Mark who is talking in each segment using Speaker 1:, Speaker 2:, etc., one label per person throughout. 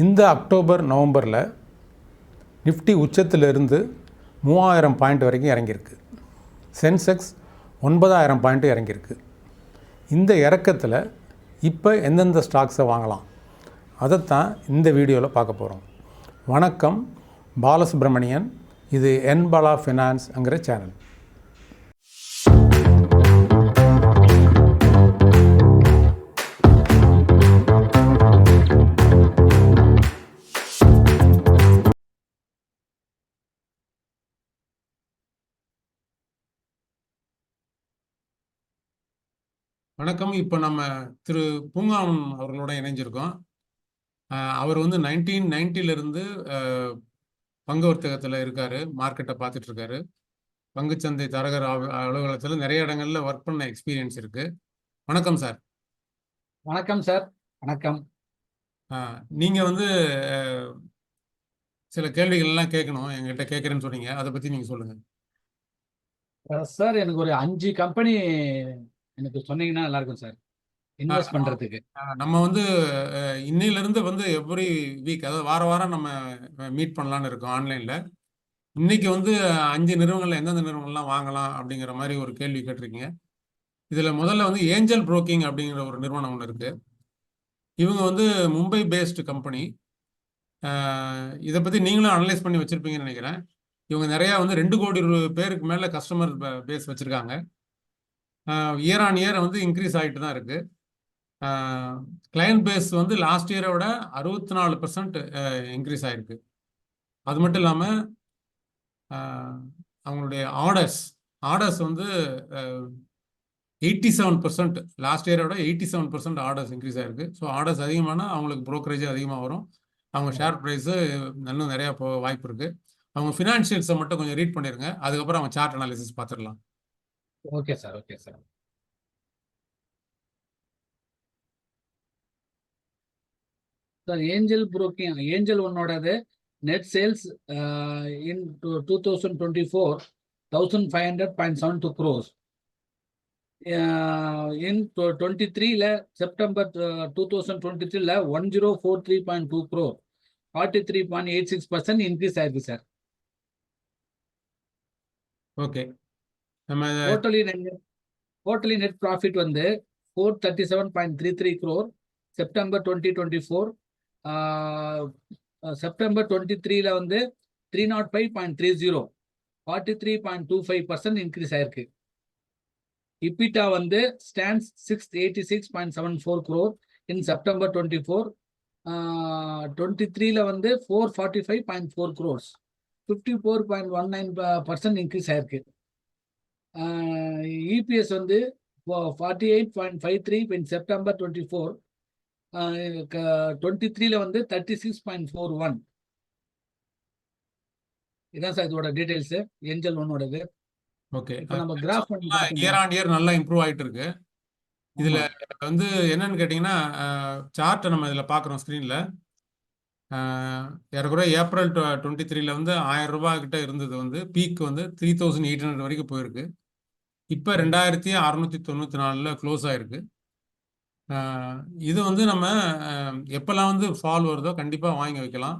Speaker 1: இந்த அக்டோபர் நவம்பரில் நிஃப்டி உச்சத்திலிருந்து மூவாயிரம் பாயிண்ட் வரைக்கும் இறங்கியிருக்கு. சென்செக்ஸ் ஒன்பதாயிரம் பாயிண்ட்டு இறங்கியிருக்கு. இந்த இறக்கத்தில் இப்போ எந்தெந்த ஸ்டாக்ஸை வாங்கலாம்? அதைத்தான் இந்த வீடியோவில் பார்க்க போகிறோம் வணக்கம் பாலசுப்ரமணியன். இது என்பலா ஃபினான்ஸ்ங்கிற சேனல். வணக்கம். இப்போ நம்ம திரு பூங்காவன் அவர்களோட இணைஞ்சிருக்கோம். அவர் வந்து நைன்டீன் நைன்டிலிருந்து பங்கு வர்த்தகத்தில் இருக்காரு. மார்க்கெட்டை பார்த்துட்டு இருக்காரு. பங்குச்சந்தை தரகர் அலுவ- அலுவலகத்துல நிறைய இடங்கள்ல ஒர்க் பண்ண எக்ஸ்பீரியன்ஸ் இருக்கு. வணக்கம் சார்
Speaker 2: வணக்கம் சார் வணக்கம்.
Speaker 1: அஹ் நீங்க வந்து சில கேள்விகள் எல்லாம் கேட்கணும். எங்கிட்ட கேட்குறேன்னு சொன்னீங்க. அதை பத்தி நீங்க சொல்லுங்க.
Speaker 2: அஹ் சார் எனக்கு ஒரு அஞ்சு கம்பெனி எனக்கு சொன்னீங்கன்னா நல்லா இருக்கும் சார் இன்வெஸ்ட் பண்றதுக்கு.
Speaker 1: நம்ம வந்து அஹ், இன்னையிலிருந்து வந்து எவ்ரி வீக் அதாவது வார வாரம் நம்ம மீட் பண்ணலாம்னு இருக்கோம் ஆன்லைன்ல. இன்னைக்கு வந்து அஞ்சு நிறுவனங்கள்ல எந்தெந்த நிறுவனங்கள்லாம் வாங்கலாம் அப்படிங்கிற மாதிரி ஒரு கேள்வி கேட்டிருக்கீங்க. இதுல முதல்ல வந்து ஏஞ்சல் புரோக்கிங் அப்படிங்கிற ஒரு நிறுவனம் ஒன்று இருக்கு. இவங்க வந்து மும்பை பேஸ்டு கம்பெனி இதை பத்தி நீங்களும் அனலைஸ் பண்ணி வச்சிருப்பீங்கன்னு நினைக்கிறேன். இவங்க நிறைய வந்து ரெண்டு கோடி பேருக்கு மேல கஸ்டமர் பேஸ் வச்சிருக்காங்க. இயர் ஆன் இயர் வந்து இன்க்ரீஸ் ஆகிட்டு தான் இருக்குது கிளையண்ட் பேஸ் வந்து லாஸ்ட் இயரை விட அறுபத்தி நாலு பர்சன்ட் இன்க்ரீஸ் ஆகிருக்கு அது மட்டும் இல்லாமல் அவங்களுடைய ஆர்டர்ஸ் ஆர்டர்ஸ் வந்து எயிட்டி செவன் பர்சன்ட் லாஸ்ட் இயரை விட eighty seven percent orders increase ஆகிருக்கு ஸோ ஆர்டர்ஸ் அதிகமானால் அவங்களுக்கு ப்ரோக்கரேஜ் அதிகமாக வரும். அவங்க ஷேர் ப்ரைஸு இன்னும் நிறையா போக வாய்ப்பு இருக்குது அவங்க ஃபினான்ஷியல்ஸை மட்டும் கொஞ்சம் ரீட் பண்ணிடுங்க அதுக்கப்புறம் அவங்க சார்ட் அனாலிசிஸ் பார்த்துடலாம்
Speaker 2: okay sir okay sir. Sir angel broking angel ஒன்னோடது net sales in two thousand twenty four thousand five hundred point seven two crores in twenty த்ரீல செப்டம்பர் டூ தௌசண்ட் டுவெண்ட்டி த்ரீல one zero four three point two crore forty three point eight six percent increase ஆயிருக்கு sir.
Speaker 1: Okay. நம்ம
Speaker 2: totally totally net profit வந்து four thirty seven point three three crore September twenty twenty four September twenty த்ரீல வந்து three naught five point three zero forty three point two five percent increase ஆயிருக்கு. EBITDA வந்து stands six eighty six point seven four crore in September twenty four twenty த்ரீல வந்து four forty five point four crores fifty four point one nine percent increase ஆயிருக்கு. EPS வந்து forty eight point five three in September twenty four twenty த்ரீல வந்து thirty six point four one இதான் sir இதோட details angel ஒன்னோடது.
Speaker 1: Okay.
Speaker 2: இப்போ நம்ம graph பண்ணி
Speaker 1: இயர் ஆன் இயர் நல்லா இம்ப்ரூவ் ஆயிட்டு இருக்கு இதுல வந்து என்னன்னு கேட்டிங்கன்னா சார்ட்டை நம்ம இதில் பார்க்குறோம் ஸ்க்ரீனில் ஏறக்குறைய ஏப்ரல் டுவெண்ட்டி த்ரீல வந்து ஆயிரம் ரூபாய் கிட்ட இருந்தது வந்து பீக் வந்து த்ரீ தௌசண்ட் எயிட் ஹண்ட்ரட் வரைக்கும் போயிருக்கு. இப்போ ரெண்டாயிரத்தி அறநூற்றி தொண்ணூற்றி நாலில் க்ளோஸ் ஆயிருக்கு. அஹ், இது வந்து நம்ம எப்பெல்லாம் வந்து ஃபால் வருதோ கண்டிப்பாக வாங்கி வைக்கலாம்.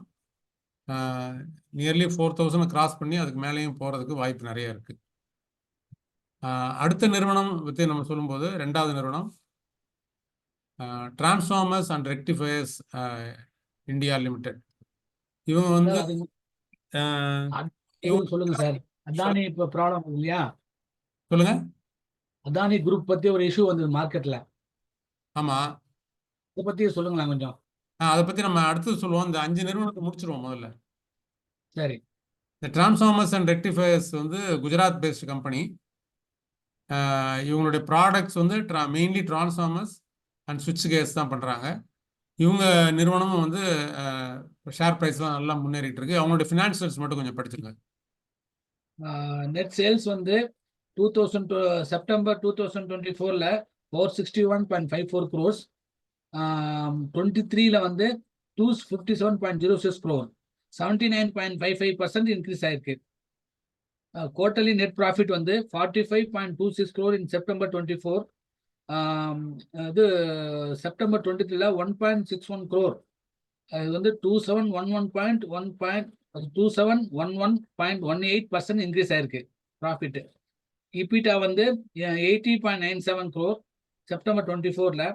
Speaker 1: நியர்லி ஃபோர் தௌசண்ட் கிராஸ் பண்ணி அதுக்கு மேலேயும் போகிறதுக்கு வாய்ப்பு நிறைய இருக்கு. அடுத்த நிறுவனம் பற்றி நம்ம சொல்லும்போது ரெண்டாவது நிறுவனம். Transformers and rectifiers India limited இவங்க வந்து
Speaker 2: சொல்லுங்க சார். அதானி இப்போ ப்ராப்ளம் இல்லையா?
Speaker 1: சொல்லுங்க.
Speaker 2: அதானி குரூப் பத்தி ஒரு இஷ்யூ வந்தது மார்க்கெட்ல
Speaker 1: ஆமா.
Speaker 2: இதை பத்தி சொல்லுங்களேன் கொஞ்சம்.
Speaker 1: அதை பத்தி நம்ம அடுத்து சொல்லுவோம். இந்த அஞ்சு நிறுவனத்தை முடிச்சிருவோம் முதல்ல.
Speaker 2: சரி.
Speaker 1: இந்த டிரான்ஸ்ஃபார்மர்ஸ் அண்ட் ரெக்டிஃபயர்ஸ் வந்து குஜராத் பேஸ்டு கம்பெனி இவங்களுடைய ப்ராடக்ட்ஸ் வந்து மெயின்லி டிரான்ஸ்ஃபார்மர்ஸ் அண்ட் சுவிட்ச் கேஸ் தான் பண்ணுறாங்க இவங்க நிறுவனமும் வந்து ஷேர் ப்ரைஸ்லாம் நல்லா முன்னேறிட்டு இருக்கு. அவங்களுடைய ஃபினான்ஷியல்ஸ் மட்டும் கொஞ்சம் படிச்சிருங்க
Speaker 2: நெட் சேல்ஸ் வந்து two thousand September two thousand twenty ஃபோரில் four sixty one point five four crores twenty த்ரீல வந்து two fifty seven point zero six crore seventy nine point five five percent increase ஆயிருக்கு quarterly net profit வந்து forty five point two six crore in September twenty four இது September twenty த்ரீல one point six one crore அது வந்து two seven one one point one point two seven one one point one eight percent increase ஆயிருக்கு profit EBITDA வந்து eighty point nine seven crore September twenty ஃபோரில்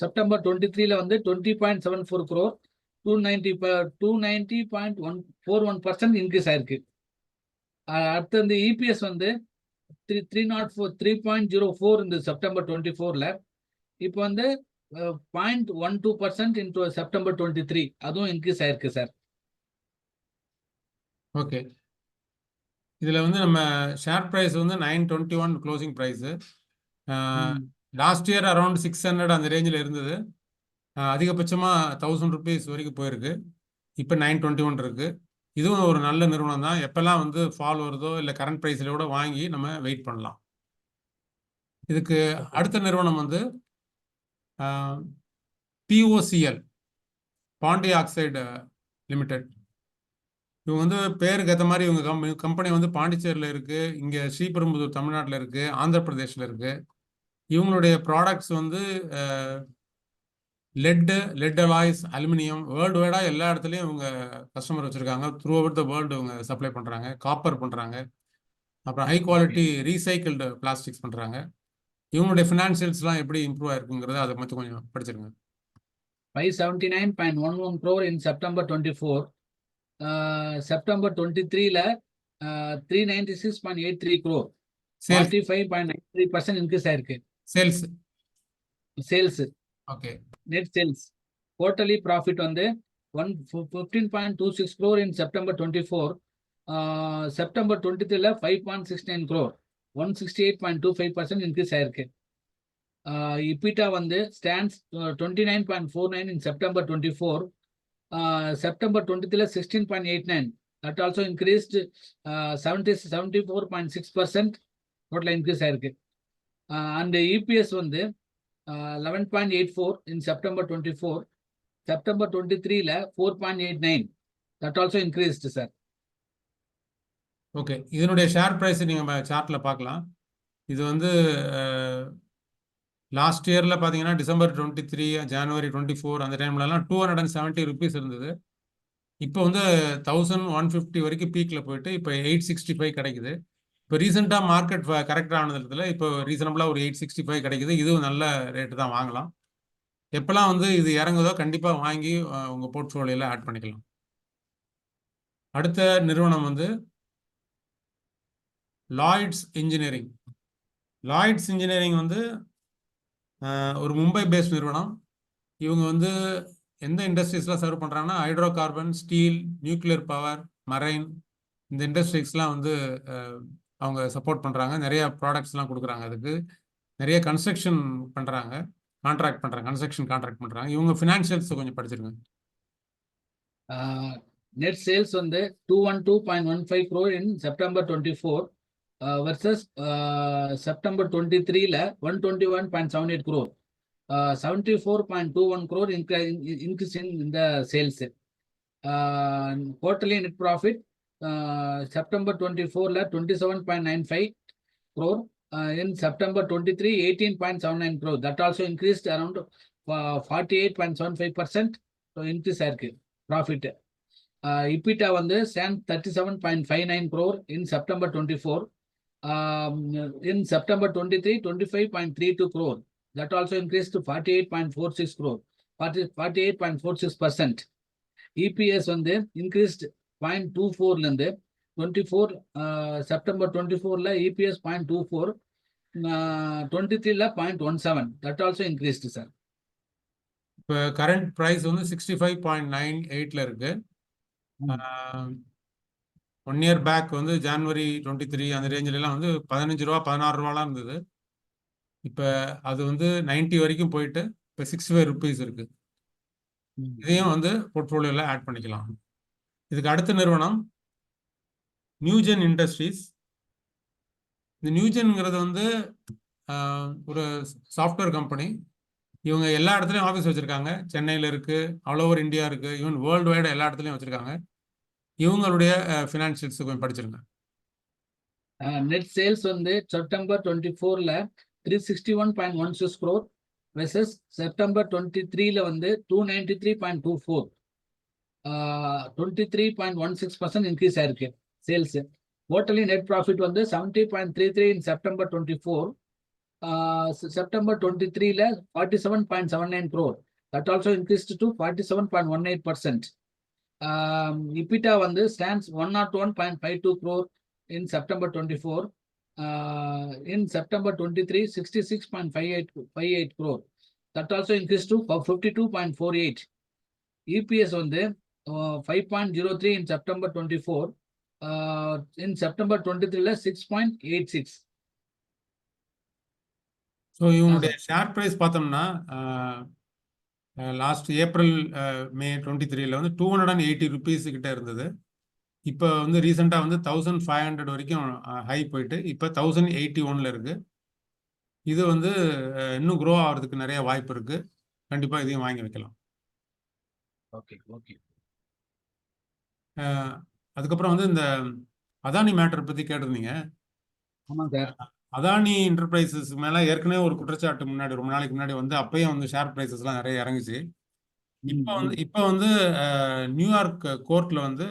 Speaker 2: September twenty த்ரீல வந்து twenty point seven four crore two ninety two ninety point one four one percent increase ஆயிருக்கு. அடுத்து வந்து EPS வந்து three three naught four three point zero four இந்த September twenty ஃபோரில் இப்போ வந்து point one two percent into September twenty three அதுவும் increase ஆயிருக்கு சார்
Speaker 1: ஓகே இதில் வந்து நம்ம ஷேர் ப்ரைஸ் வந்து nine twenty one closing price last year around six hundred அந்த ரேஞ்சில் இருந்தது. அதிகபட்சமாக தௌசண்ட் ருபீஸ் வரைக்கும் போயிருக்கு. இப்போ நைன் டுவெண்ட்டி ஒன் இருக்குது இதுவும் ஒரு நல்ல நிறுவனம் தான். எப்போல்லாம் வந்து ஃபால் வருதோ இல்லை கரண்ட் ப்ரைஸில் கூட வாங்கி நம்ம வெயிட் பண்ணலாம். இதுக்கு அடுத்த நிறுவனம் வந்து பிஓசிஎல் பாண்டி ஆக்சைடு லிமிடெட் இவங்க வந்து பேருக்கு ஏற்ற மாதிரி இவங்க கம் கம்பெனி வந்து பாண்டிச்சேரியில் இருக்குது இங்கே ஸ்ரீபெரும்புதூர் தமிழ்நாட்டில் இருக்குது ஆந்திர பிரதேஷில் இருக்குது இவங்களுடைய ப்ராடக்ட்ஸ் வந்து lead lead alloys aluminium world வைடாக எல்லா இடத்துலையும் இவங்க கஸ்டமர் வச்சுருக்காங்க. த்ரூ அவுட் த வேர்ல்டு இவங்க சப்ளை பண்ணுறாங்க காப்பர் பண்ணுறாங்க அப்புறம் ஹை குவாலிட்டி ரீசைக்கிள்டு பிளாஸ்டிக்ஸ் பண்ணுறாங்க இவங்களுடைய ஃபினான்ஷியல்ஸ்லாம் எப்படி இம்ப்ரூவ் ஆயிருக்குங்கிறத அதை மட்டும் கொஞ்சம் படிச்சிருங்க.
Speaker 2: Five seventy nine point one one crore in September twenty four September twenty த்ரீல three ninety six point eight three
Speaker 1: sales
Speaker 2: forty five point nine three percent increase ஆயிருக்கு.
Speaker 1: Sales
Speaker 2: sales
Speaker 1: okay
Speaker 2: net sales quarterly profit வந்து one fifteen point two six crore in September twenty four September twenty த்ரீல five point six nine crore one sixty eight point two five percent increase ஆயிருக்கு EBITDA வந்து stands twenty nine point four nine in September twenty four September twenty sixteen point eight nine that also increased seventy seventy four point six percent டோட்டலாக increase ஆயிருக்கு. And EPS வந்து eleven point eight four in September twenty four September twenty த்ரீல four point eight nine that also increased sir
Speaker 1: okay இதனுடைய share price நீங்கள் சார்ட்டில் பார்க்கலாம். இது வந்து லாஸ்ட் இயரில் பார்த்தீங்கன்னா December twenty three January twenty four அந்த டைம்லலாம் two hundred and seventy rupees இருந்தது. இப்போ வந்து தௌசண்ட் ஒன் ஃபிஃப்டி வரைக்கும் பீக்கில் போயிட்டு இப்போ எயிட் சிக்ஸ்டி ஃபைவ் கிடைக்குது. இப்போ ரீசெண்டாக மார்க்கெட் கரெக்ட் ஆனதுல இப்போ ரீசனபிளாக ஒரு எயிட் சிக்ஸ்டி ஃபைவ் கிடைக்குது இதுவும் நல்ல ரேட்டு தான் வாங்கலாம். எப்போல்லாம் வந்து இது இறங்குதோ கண்டிப்பாக வாங்கி உங்கள் போர்ட்ஃபோலியோவில் ஆட் பண்ணிக்கலாம். அடுத்த நிறுவனம் வந்து லாய்ட்ஸ் இன்ஜினியரிங் லாய்ட்ஸ் இன்ஜினியரிங் வந்து ஒரு மும்பை பேஸ் நிறுவனம். இவங்க வந்து எந்த இண்டஸ்ட்ரீஸ்லாம் சர்வ் பண்ணுறாங்கன்னா hydro carbon steel nuclear power marine இந்த இண்டஸ்ட்ரீஸ்லாம் வந்து அவங்க சப்போர்ட் பண்ணுறாங்க நிறைய ப்ராடக்ட்ஸ்லாம் கொடுக்குறாங்க அதுக்கு. நிறைய கன்ஸ்ட்ரக்ஷன் பண்ணுறாங்க கான்ட்ராக்ட் பண்ணுறாங்க கன்ஸ்ட்ரக்ஷன் கான்ட்ராக்ட் பண்ணுறாங்க இவங்க ஃபினான்ஷியல்ஸ் கொஞ்சம் படிச்சிருங்க.
Speaker 2: நெட் சேல்ஸ் வந்து two one two point one five crore in September twenty four versus September twenty த்ரீல one twenty one point seven eight crore seventy four point two one crore increase in இந்த sales quarterly net profit September twenty ஃபோரில் twenty seven point nine five crore in September twenty three eighteen point seven nine crore that also increased around forty eight point seven five percent increase ஆயிருக்கு profit EBITDA வந்து சேன் thirty seven point five nine crore in September twenty four in September twenty three twenty five point three two crore that also increase to forty eight point four six crore forty forty eight point four six percent EPS வந்து increased point two ஃபோர்லேருந்து twenty four September twenty ஃபோரில் EPS point two four twenty த்ரீல point one seven that also increased sir
Speaker 1: இப்போ current price வந்து sixty five point nine எயிட்டில் இருக்குது one year back வந்து January twenty three அந்த ரேஞ்சிலலாம் வந்து பதினஞ்சு ரூபா பதினாறு ரூபாலாம் இருந்தது. இப்போ அது வந்து நைன்ட்டி வரைக்கும் போயிட்டு இப்போ சிக்ஸ்டி ஃபைவ் ருபீஸ் இருக்குது இதையும் வந்து போர்ட்ஃபோலியோவில் ஆட் பண்ணிக்கலாம். இதுக்கு அடுத்த நிறுவனம் நியூஜென் இண்டஸ்ட்ரீஸ் இந்த நியூஜென்ங்கிறது வந்து ஒரு சாஃப்ட்வேர் கம்பெனி இவங்க எல்லா இடத்துலையும் ஆஃபீஸ் வச்சுருக்காங்க. சென்னையில் இருக்குது ஆல் ஓவர் இந்தியா இருக்குது ஈவன் வேர்ல்டு வைடு எல்லா இடத்துலையும் வச்சுருக்காங்க. இவங்களுடைய ஃபினான்ஷியல்ஸ் கொஞ்சம் படிச்சிருங்க.
Speaker 2: நெட் சேல்ஸ் வந்து செப்டம்பர் டுவெண்ட்டி ஃபோரில் three sixty one point one six crore versus September twenty த்ரீல வந்து two ninety three point two four twenty three point one six percent increase ஆயிருக்கு சேல்ஸ் குவார்டர்லி நெட் ப்ராஃபிட் வந்து seventy point three three in September twenty four September twenty த்ரீல forty seven point seven nine crore that also increased to forty seven point one eight percent EBITDA வந்து stands one naught one point five two crore in September twenty four in September twenty three sixty six point five eight five eight crore that also increase to fifty two point four eight EPS வந்து five point zero three in September twenty four in September twenty த்ரீல six point eight six
Speaker 1: so இவனுடைய share price பார்த்தோம்னா last April May twenty த்ரீல வந்து two hundred and eighty rupees கிட்ட இருந்தது. இப்போ வந்து ரீசெண்டாக வந்து தௌசண்ட் ஃபைவ் ஹண்ட்ரட் வரைக்கும் ஹை போயிட்டு இப்போ தௌசண்ட் எயிட்டி ஒன்ல இருக்கு. இது வந்து இன்னும் க்ரோ ஆகிறதுக்கு நிறைய வாய்ப்பு இருக்கு. கண்டிப்பாக இதையும் வாங்கி வைக்கலாம்.
Speaker 2: ஓகே ஓகே
Speaker 1: அதுக்கப்புறம் வந்து இந்த அதானி மேட்டர் பற்றி கேட்டிருந்தீங்க.
Speaker 2: ஆமாங்க சார்.
Speaker 1: அதானி என்டர்பிரைசஸ் மேலே ஏற்கனவே ஒரு குற்றச்சாட்டு முன்னாடி ரொம்ப நாளைக்கு முன்னாடி வந்து அப்பயும் வந்து ஷேர் ப்ரைஸஸ்லாம் நிறைய இறங்குச்சு. இப்போ வந்து இப்போ வந்து நியூயார்க் கோர்ட்ல வந்து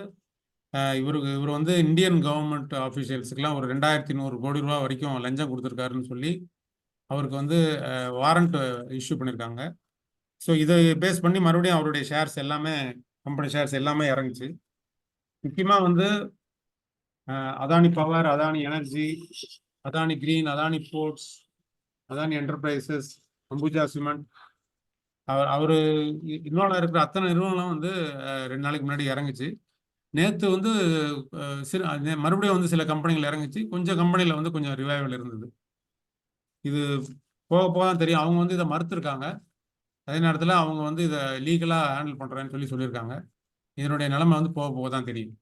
Speaker 1: இவருக்கு இவர் வந்து இந்தியன் கவர்மெண்ட் ஆஃபீஷியல்ஸுக்கெல்லாம் ஒரு ரெண்டாயிரத்தி நூறு கோடி ரூபா வரைக்கும் லஞ்சம் கொடுத்துருக்காருன்னு சொல்லி அவருக்கு வந்து வாரண்ட் இஷ்யூ பண்ணியிருக்காங்க ஸோ இதை பேஸ் பண்ணி மறுபடியும் அவருடைய ஷேர்ஸ் எல்லாமே கம்பெனி ஷேர்ஸ் எல்லாமே இறங்குச்சு. முக்கியமாக வந்து Adani Power Adani Energy Adani Green Adani Ports Adani Enterprises Ambuja Cement அவர் அவர் இன்வால்வ் இருக்கிற அத்தனை நிறுவனம் வந்து ரெண்டு நாளைக்கு முன்னாடி இறங்குச்சு. நேற்று வந்து சில நே- மறுபடியும் வந்து சில கம்பெனிகள் இறங்குச்சு. கொஞ்சம் கம்பெனியில் வந்து கொஞ்சம் ரிவைவல் இருந்தது. இது போக போக தான் தெரியும். அவங்க வந்து இதை மறுத்துருக்காங்க. அதே நேரத்தில் அவங்க வந்து இதை லீகலாக ஹேண்டில் பண்ணுறேன்னு சொல்லி சொல்லியிருக்காங்க. இதனுடைய நிலைமை வந்து போக போக தான் தெரியும்.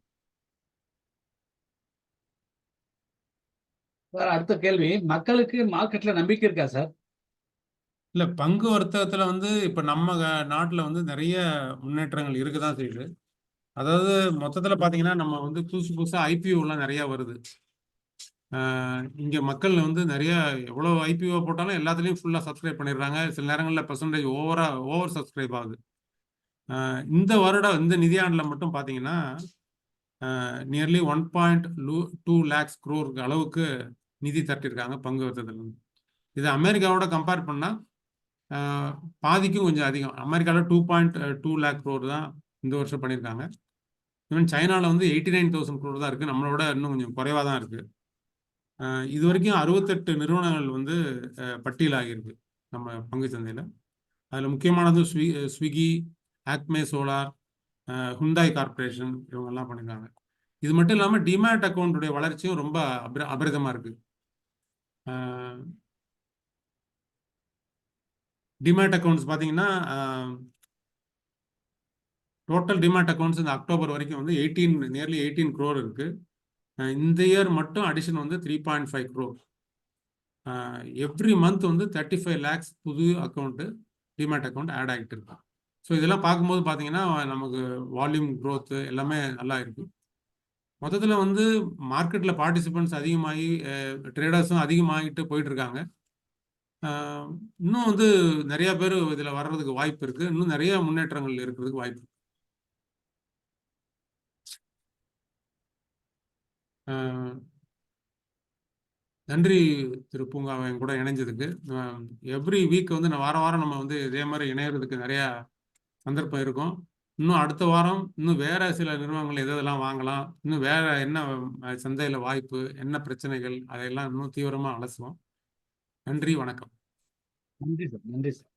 Speaker 2: சார் அடுத்த கேள்வி. மக்களுக்கு மார்க்கெட்ல நம்பிக்கை இருக்கா சார்?
Speaker 1: இல்லை பங்கு வர்த்தகத்துல வந்து இப்போ நம்ம நாட்டுல வந்து நிறைய முன்னேற்றங்கள் இருக்குதான் செய்யுது. அதாவது மொத்தத்துல பாத்தீங்கன்னா நம்ம வந்து புதுசு புதுசா ஐபிஓலாம் நிறைய வருது. இங்க மக்கள் வந்து நிறைய எவ்வளவு ஐபிஓ போட்டாலும் எல்லாத்துலயும் ஃபுல்லா சப்ஸ்கிரைப் பண்ணிடுறாங்க. சில நேரங்களில் பெர்சன்டேஜ் ஓவரா ஓவர் சப்ஸ்கிரைப் ஆகுது. இந்த வருடம் இந்த நிதியாண்டுல மட்டும் பாத்தீங்கன்னா nearly one point two lakhs crore அளவுக்கு நிதி தட்டிருக்காங்க பங்கு வர்த்தகத்துல இது அமெரிக்காவோட கம்பேர் பண்ணால் பாதிக்கும் கொஞ்சம் அதிகம். அமெரிக்காவில் two point two lakh crore தான் இந்த வருஷம் பண்ணியிருக்காங்க ஈவன் சைனாவில் வந்து எயிட்டி நைன் தௌசண்ட் க்ரோர் தான் இருக்குது நம்மளோட இன்னும் கொஞ்சம் குறைவாக தான் இருக்குது இது வரைக்கும் அறுபத்தெட்டு நிறுவனங்கள் வந்து பட்டியலாகியிருக்கு நம்ம பங்கு சந்தையில். அதில் முக்கியமானது ஸ்வி ஸ்விக்கி ஆக்மே சோலார் ஹுண்டாய் கார்பரேஷன் இவங்கெல்லாம் பண்ணியிருக்காங்க இது மட்டும் இல்லாமல் டிமேட் அக்கௌண்ட்டுடைய வளர்ச்சியும் ரொம்ப அபிர அபரிதமாக இருக்குது டிமேட் அக்கௌண்ட்ஸ் பார்த்தீங்கன்னா டோட்டல் டிமேட் அக்கௌண்ட்ஸ் இந்த அக்டோபர் வரைக்கும் வந்து எயிட்டீன் நியர்லி எயிட்டீன் க்ரோர் இருக்கு. இந்த இயர் மட்டும் அடிஷன் வந்து three point five crore every month வந்து தேர்ட்டி ஃபைவ் லேக்ஸ் புது அக்கௌண்ட்டு டிமேட் அக்கௌண்ட் ஆட் ஆகிட்டு இருக்கான் ஸோ இதெல்லாம் பார்க்கும்போது பார்த்தீங்கன்னா நமக்கு வால்யூம் க்ரோத்து எல்லாமே நல்லா இருக்கு. மொத்தத்தில் வந்து மார்க்கெட்டில் பார்ட்டிசிபெண்ட்ஸ் அதிகமாகி ட்ரேடர்ஸும் அதிகமாகிட்டு போயிட்டுருக்காங்க. இன்னும் வந்து நிறையா பேர் இதில் வர்றதுக்கு வாய்ப்பு இருக்குது இன்னும் நிறைய முன்னேற்றங்கள் இருக்கிறதுக்கு வாய்ப்பு இருக்கு. நன்றி திரு பூங்காவை என் கூட இணைஞ்சதுக்கு. எவ்ரி வீக் வந்து நான் வாரம் வாரம் நம்ம வந்து இதே மாதிரி இணையறதுக்கு நிறையா சந்தர்ப்பம் இருக்கும். இன்னும் அடுத்த வாரம் இன்னும் வேற சில நிறுவனங்கள் எதெல்லாம் வாங்கலாம் இன்னும் வேற என்ன சந்தையில வாய்ப்பு என்ன பிரச்சனைகள் அதையெல்லாம் இன்னும் தீவிரமா அலசுவோம். நன்றி வணக்கம்.
Speaker 2: நன்றி சார் நன்றி சார்.